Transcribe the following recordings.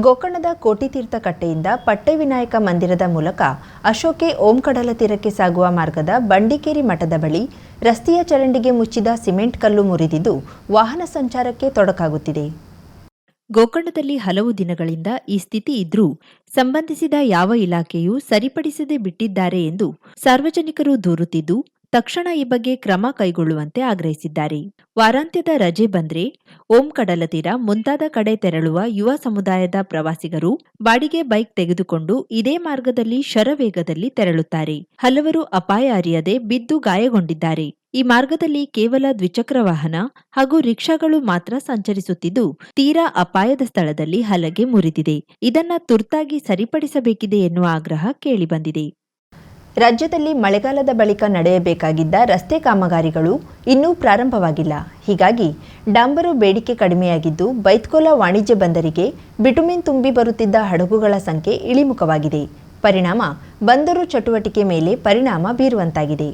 ಗೋಕರ್ಣದ ಕೋಟಿತೀರ್ಥ ಕಟ್ಟೆಯಿಂದ ಪಟ್ಟೆವಿನಾಯಕ ಮಂದಿರದ ಮೂಲಕ ಅಶೋಕೆ ಓಂಕಡಲ ತೀರಕ್ಕೆ ಸಾಗುವ ಮಾರ್ಗದ ಬಂಡಿಕೇರಿ ಮಠದ ಬಳಿ ರಸ್ತೆಯ ಚರಂಡಿಗೆ ಮುಚ್ಚಿದ ಸಿಮೆಂಟ್ ಕಲ್ಲು ಮುರಿದಿದ್ದು ವಾಹನ ಸಂಚಾರಕ್ಕೆ ತೊಡಕಾಗುತ್ತಿದೆ. ಗೋಕರ್ಣದಲ್ಲಿ ಹಲವು ದಿನಗಳಿಂದ ಈ ಸ್ಥಿತಿ ಇದ್ರೂ ಸಂಬಂಧಿಸಿದ ಯಾವ ಇಲಾಖೆಯೂ ಸರಿಪಡಿಸದೆ ಬಿಟ್ಟಿದ್ದಾರೆ ಎಂದು ಸಾರ್ವಜನಿಕರು ದೂರುತ್ತಿದ್ದು ತಕ್ಷಣ ಈ ಬಗ್ಗೆ ಕ್ರಮ ಕೈಗೊಳ್ಳುವಂತೆ ಆಗ್ರಹಿಸಿದ್ದಾರೆ. ವಾರಾಂತ್ಯದ ರಜೆ ಬಂದ್ರೆ ಓಂ ಕಡಲ ತೀರ ಮುಂತಾದ ಕಡೆ ತೆರಳುವ ಯುವ ಸಮುದಾಯದ ಪ್ರವಾಸಿಗರು ಬಾಡಿಗೆ ಬೈಕ್ ತೆಗೆದುಕೊಂಡು ಇದೇ ಮಾರ್ಗದಲ್ಲಿ ಶರವೇಗದಲ್ಲಿ ತೆರಳುತ್ತಾರೆ. ಹಲವರು ಅಪಾಯ ಅರಿಯದೆ ಬಿದ್ದು ಗಾಯಗೊಂಡಿದ್ದಾರೆ. ಈ ಮಾರ್ಗದಲ್ಲಿ ಕೇವಲ ದ್ವಿಚಕ್ರ ವಾಹನ ಹಾಗೂ ರಿಕ್ಷಾಗಳು ಮಾತ್ರ ಸಂಚರಿಸುತ್ತಿದ್ದು, ತೀರಾ ಅಪಾಯದ ಸ್ಥಳದಲ್ಲಿ ಹಲಗೆ ಮುರಿದಿದೆ. ಇದನ್ನ ತುರ್ತಾಗಿ ಸರಿಪಡಿಸಬೇಕಿದೆ ಎನ್ನುವ ಆಗ್ರಹ ಕೇಳಿಬಂದಿದೆ. ರಾಜ್ಯದಲ್ಲಿ ಮಳೆಗಾಲದ ಬಳಿಕ ನಡೆಯಬೇಕಾಗಿದ್ದ ರಸ್ತೆ ಕಾಮಗಾರಿಗಳು ಇನ್ನೂ ಪ್ರಾರಂಭವಾಗಿಲ್ಲ. ಹೀಗಾಗಿ ಡಾಂಬರು ಬೇಡಿಕೆ ಕಡಿಮೆಯಾಗಿದ್ದು ಬೈತ್ಕೋಲ ವಾಣಿಜ್ಯ ಬಂದರಿಗೆ ಬಿಟುಮಿನ್ ತುಂಬಿ ಬರುತ್ತಿದ್ದ ಹಡಗುಗಳ ಸಂಖ್ಯೆ ಇಳಿಮುಖವಾಗಿದೆ. ಪರಿಣಾಮ ಬಂದರು ಚಟುವಟಿಕೆ ಮೇಲೆ ಪರಿಣಾಮ ಬೀರುವಂತಾಗಿದೆ.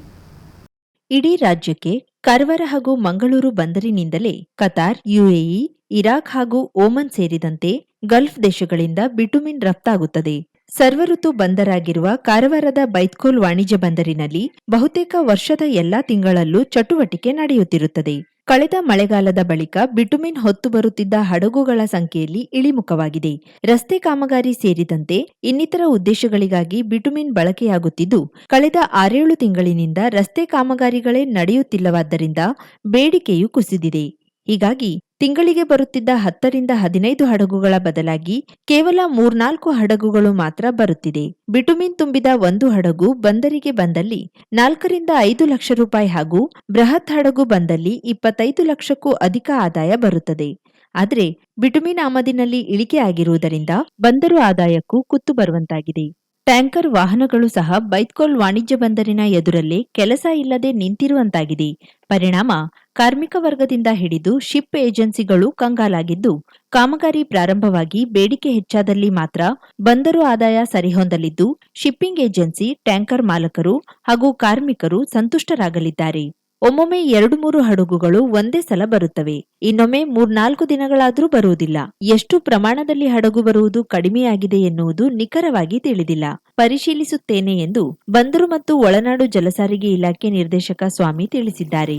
ಇಡೀ ರಾಜ್ಯಕ್ಕೆ ಕರ್ವರ ಹಾಗೂ ಮಂಗಳೂರು ಬಂದರಿನಿಂದಲೇ ಕತಾರ್, ಯುಎಇ, ಇರಾಕ್ ಹಾಗೂ ಓಮನ್ ಸೇರಿದಂತೆ ಗಲ್ಫ್ ದೇಶಗಳಿಂದ ಬಿಟುಮಿನ್ ರಫ್ತಾಗುತ್ತದೆ. ಸರ್ವಋತು ಬಂದರಾಗಿರುವ ಕಾರವಾರದ ಬೈತ್ಕೋಲ್ ವಾಣಿಜ್ಯ ಬಂದರಿನಲ್ಲಿ ಬಹುತೇಕ ವರ್ಷದ ಎಲ್ಲಾ ತಿಂಗಳಲ್ಲೂ ಚಟುವಟಿಕೆ ನಡೆಯುತ್ತಿರುತ್ತದೆ. ಕಳೆದ ಮಳೆಗಾಲದ ಬಳಿಕ ಬಿಟುಮಿನ್ ಹೊತ್ತು ಬರುತ್ತಿದ್ದ ಹಡಗುಗಳ ಸಂಖ್ಯೆಯಲ್ಲಿ ಇಳಿಮುಖವಾಗಿದೆ. ರಸ್ತೆ ಕಾಮಗಾರಿ ಸೇರಿದಂತೆ ಇನ್ನಿತರ ಉದ್ದೇಶಗಳಿಗಾಗಿ ಬಿಟುಮಿನ್ ಬಳಕೆಯಾಗುತ್ತಿದ್ದು, ಕಳೆದ ಆರೇಳು ತಿಂಗಳಿನಿಂದ ರಸ್ತೆ ಕಾಮಗಾರಿಗಳೇ ನಡೆಯುತ್ತಿಲ್ಲವಾದ್ದರಿಂದ ಬೇಡಿಕೆಯು ಕುಸಿದಿದೆ. ಹೀಗಾಗಿ ತಿಂಗಳಿಗೆ ಬರುತ್ತಿದ್ದ ಹತ್ತರಿಂದ ಹದಿನೈದು ಹಡಗುಗಳ ಬದಲಾಗಿ ಕೇವಲ ಮೂರ್ನಾಲ್ಕು ಹಡಗುಗಳು ಮಾತ್ರ ಬರುತ್ತಿದೆ. ಬಿಟುಮಿನ್ ತುಂಬಿದ ಒಂದು ಹಡಗು ಬಂದರಿಗೆ ಬಂದಲ್ಲಿ ನಾಲ್ಕರಿಂದ ಐದು ಲಕ್ಷ ರೂಪಾಯಿ ಹಾಗೂ ಬೃಹತ್ ಹಡಗು ಬಂದಲ್ಲಿ ಇಪ್ಪತ್ತೈದು ಲಕ್ಷಕ್ಕೂ ಅಧಿಕ ಆದಾಯ ಬರುತ್ತದೆ. ಆದರೆ ಬಿಟುಮಿನ್ ಆಮದಿನಲ್ಲಿ ಇಳಿಕೆ ಆಗಿರುವುದರಿಂದ ಬಂದರು ಆದಾಯಕ್ಕೂ ಕುತ್ತು ಬರುವಂತಾಗಿದೆ. ಟ್ಯಾಂಕರ್ ವಾಹನಗಳು ಸಹ ಬೈತ್ಕೋಲ್ ವಾಣಿಜ್ಯ ಬಂದರಿನ ಎದುರಲ್ಲೇ ಕೆಲಸ ಇಲ್ಲದೆ ನಿಂತಿರುವಂತಾಗಿದೆ. ಪರಿಣಾಮ, ಕಾರ್ಮಿಕ ವರ್ಗದಿಂದ ಹಿಡಿದು ಶಿಪ್ ಏಜೆನ್ಸಿಗಳು ಕಂಗಾಲಾಗಿದ್ದು, ಕಾಮಗಾರಿ ಪ್ರಾರಂಭವಾಗಿ ಬೇಡಿಕೆ ಹೆಚ್ಚಾದಲ್ಲಿ ಮಾತ್ರ ಬಂದರು ಆದಾಯ ಸರಿಹೊಂದಲಿದ್ದು, ಶಿಪ್ಪಿಂಗ್ ಏಜೆನ್ಸಿ, ಟ್ಯಾಂಕರ್ ಮಾಲಕರು ಹಾಗೂ ಕಾರ್ಮಿಕರು ಸಂತುಷ್ಟರಾಗಲಿದ್ದಾರೆ. ಒಮ್ಮೊಮ್ಮೆ ಎರಡು ಮೂರು ಹಡಗುಗಳು ಒಂದೇ ಸಲ ಬರುತ್ತವೆ. ಇನ್ನೊಮ್ಮೆ ಮೂರ್ನಾಲ್ಕು ದಿನಗಳಾದರೂ ಬರುವುದಿಲ್ಲ. ಎಷ್ಟು ಪ್ರಮಾಣದಲ್ಲಿ ಹಡಗು ಬರುವುದು ಕಡಿಮೆಯಾಗಿದೆ ಎನ್ನುವುದು ನಿಖರವಾಗಿ ತಿಳಿದಿಲ್ಲ. ಪರಿಶೀಲಿಸುತ್ತೇನೆ ಎಂದು ಬಂದರು ಮತ್ತು ಒಳನಾಡು ಜಲಸಾರಿಗೆ ಇಲಾಖೆ ನಿರ್ದೇಶಕ ಸ್ವಾಮಿ ತಿಳಿಸಿದ್ದಾರೆ.